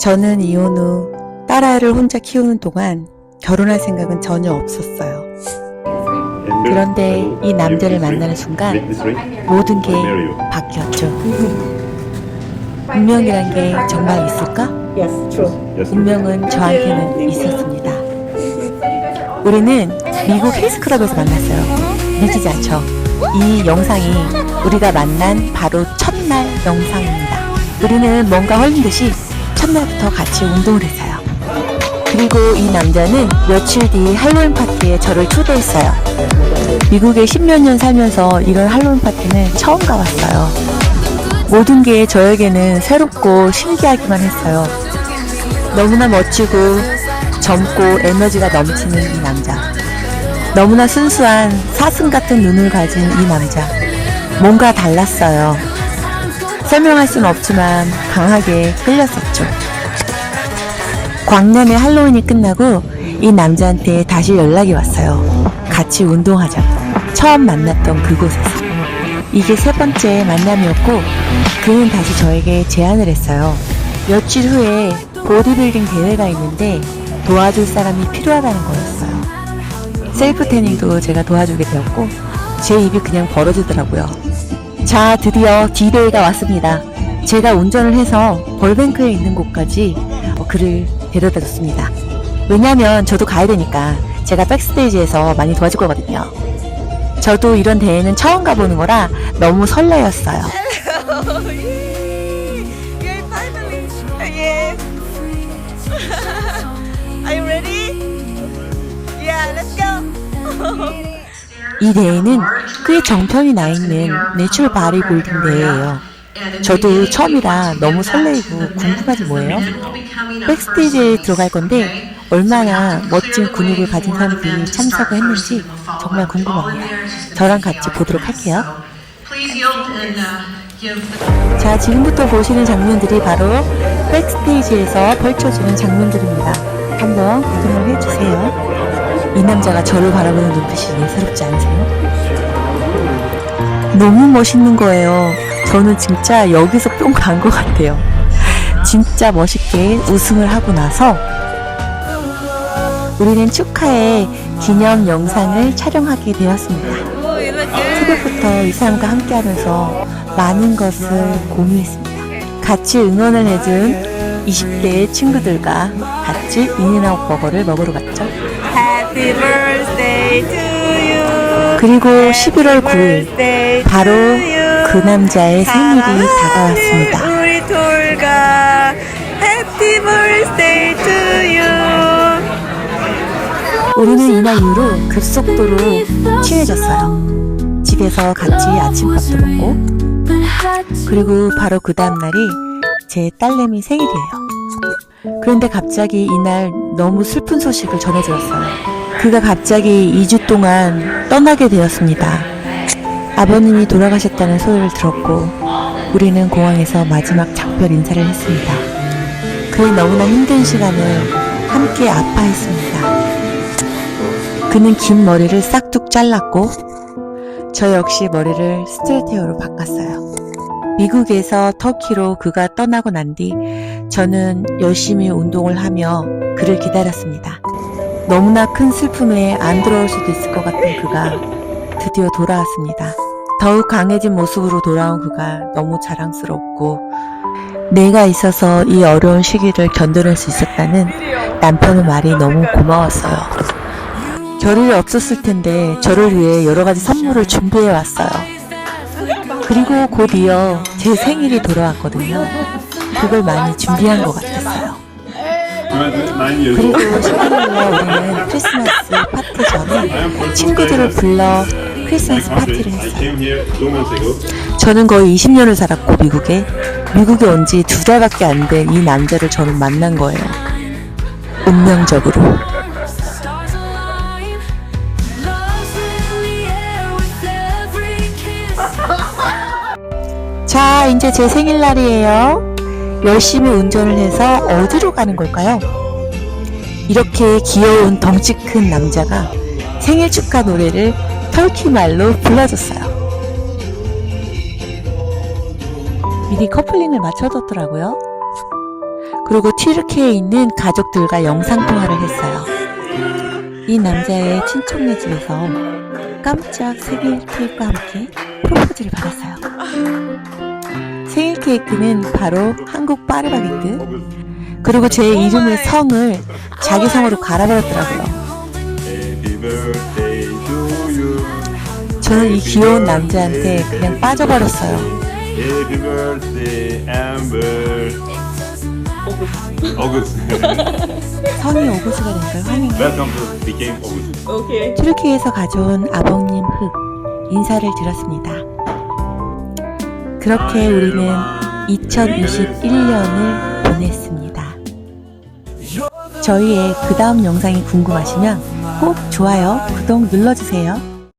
저는 이혼 후 딸아이를 혼자 키우는 동안 결혼할 생각은 전혀 없었어요. 그런데 이 남자를 만나는 순간 모든 게 바뀌었죠. 운명이란 게 정말 있을까? 운명은 저한테는 있었습니다. 우리는 미국 헬스클럽에서 만났어요. 믿기지 않죠? 이 영상이 우리가 만난 바로 첫날 영상입니다. 우리는 뭔가 헐린 듯이 첫날부터 같이 운동을 했어요. 그리고 이 남자는 며칠 뒤 할로윈 파티에 저를 초대했어요. 미국에 십몇 년 살면서 이런 할로윈 파티는 처음 가봤어요. 모든 게 저에게는 새롭고 신기하기만 했어요. 너무나 멋지고 젊고 에너지가 넘치는 이 남자. 너무나 순수한 사슴 같은 눈을 가진 이 남자. 뭔가 달랐어요. 설명할 수는 없지만 강하게 끌렸었죠. 광년의 할로윈이 끝나고 이 남자한테 다시 연락이 왔어요. 같이 운동하자. 처음 만났던 그곳에서. 이게 세 번째 만남이었고 그는 다시 저에게 제안을 했어요. 며칠 후에 보디빌딩 대회가 있는데 도와줄 사람이 필요하다는 거였어요. 셀프 태닝도 제가 도와주게 되었고 제 입이 그냥 벌어지더라고요. 자, 드디어 D-데이가 왔습니다. 제가 운전을 해서 벌뱅크에 있는 곳까지 어, 그를 데려다 줬습니다. 왜냐면 저도 가야 되니까 제가 백스테이지에서 많이 도와줄 거거든요. 저도 이런 대회는 처음 가보는 거라 너무 설레였어요. 이 대회는 꽤 정평이 나 있는 내추럴 바리 볼딩 대회예요. 저도 처음이라 너무 설레이고 궁금하지 뭐예요? 백스테이지에 들어갈 건데 얼마나 멋진 근육을 가진 사람들이 참석을 했는지 정말 궁금합니다. 저랑 같이 보도록 할게요. 자, 지금부터 보시는 장면들이 바로 백스테이지에서 펼쳐지는 장면들입니다. 한번 구경을 해주세요. 이 남자가 저를 바라보는 눈빛이 예사롭지 않으세요? 너무 멋있는 거예요. 저는 진짜 여기서 뿅 간 것 같아요. 진짜 멋있게 우승을 하고 나서 우리는 축하의 기념 영상을 촬영하게 되었습니다. 새벽부터 이 사람과 함께 하면서 많은 것을 공유했습니다. 같이 응원을 해준 20대의 친구들과 같이 인앤아웃 버거를 먹으러 갔죠. Happy birthday to you. 그리고 11월 9일 birthday 바로. 그 남자의 생일이 다가왔습니다. 우리 돌가 Happy birthday to you. 우리는 이날 이후로 급속도로 친해졌어요. 집에서 같이 아침밥도 먹고 그리고 바로 그 다음날이 제 딸내미 생일이에요. 그런데 갑자기 이날 너무 슬 픈 소식을 전해들었어요. 그가 갑자기 2주 동안 떠나게 되었습니다. 아버님이 돌아가셨다는 소리를 들었고 우리는 공항에서 마지막 작별 인사를 했습니다. 그의 너무나 힘든 시간을 함께 아파했습니다. 그는 긴 머리를 싹둑 잘랐고 저 역시 머리를 스트레이트 헤어로 바꿨어요. 미국에서 터키로 그가 떠나고 난 뒤 저는 열심히 운동을 하며 그를 기다렸습니다. 너무나 큰 슬픔에 안 들어올 수도 있을 것 같은 그가 드디어 돌아왔습니다. 더욱 강해진 모습으로 돌아온 그가 너무 자랑스럽고 내가 있어서 이 어려운 시기를 견뎌낼 수 있었다는 남편의 말이 너무 고마웠어요. 겨를이 없었을 텐데 저를 위해 여러 가지 선물을 준비해 왔어요. 그리고 곧 이어 제 생일이 돌아왔거든요. 그걸 많이 준비한 것 같았어요. 그리고 11일날 우리는 크리스마스 파티 전에 친구들을 불러 크리스마스 파티를 했어요. 저는 거의 20년을 살았고 미국에 미국에 온 지 두 달밖에 안 된 이 남자를 저는 만난 거예요. 운명적으로. 이제 제 생일날이에요. 열심히 운전을 해서 어디로 가는 걸까요? 이렇게 귀여운 덩치 큰 남자가 생일 축하 노래를 터키 말로 불러줬어요. 미리 커플링을 맞춰뒀더라고요. 그리고 튀르키예에 있는 가족들과 영상통화를 했어요. 이 남자의 친척네 집에서 깜짝 생일 케이크와 함께 프로포즈를 받았어요. 케이크는 바로 한국 파르바게뜨 그리고 제 이름의 성을 자기 성으로 갈아버렸더라고요. 저는 이 귀여운 남자한테 그냥 빠져버렸어요. 성이 오구스가 된걸 환영해. 튀르키에서 가져온 아버님 흙 인사를 드렸습니다. 그렇게 우리는 2021년을 보냈습니다. 저희의 그 다음 영상이 궁금하시면 꼭 좋아요, 구독 눌러주세요.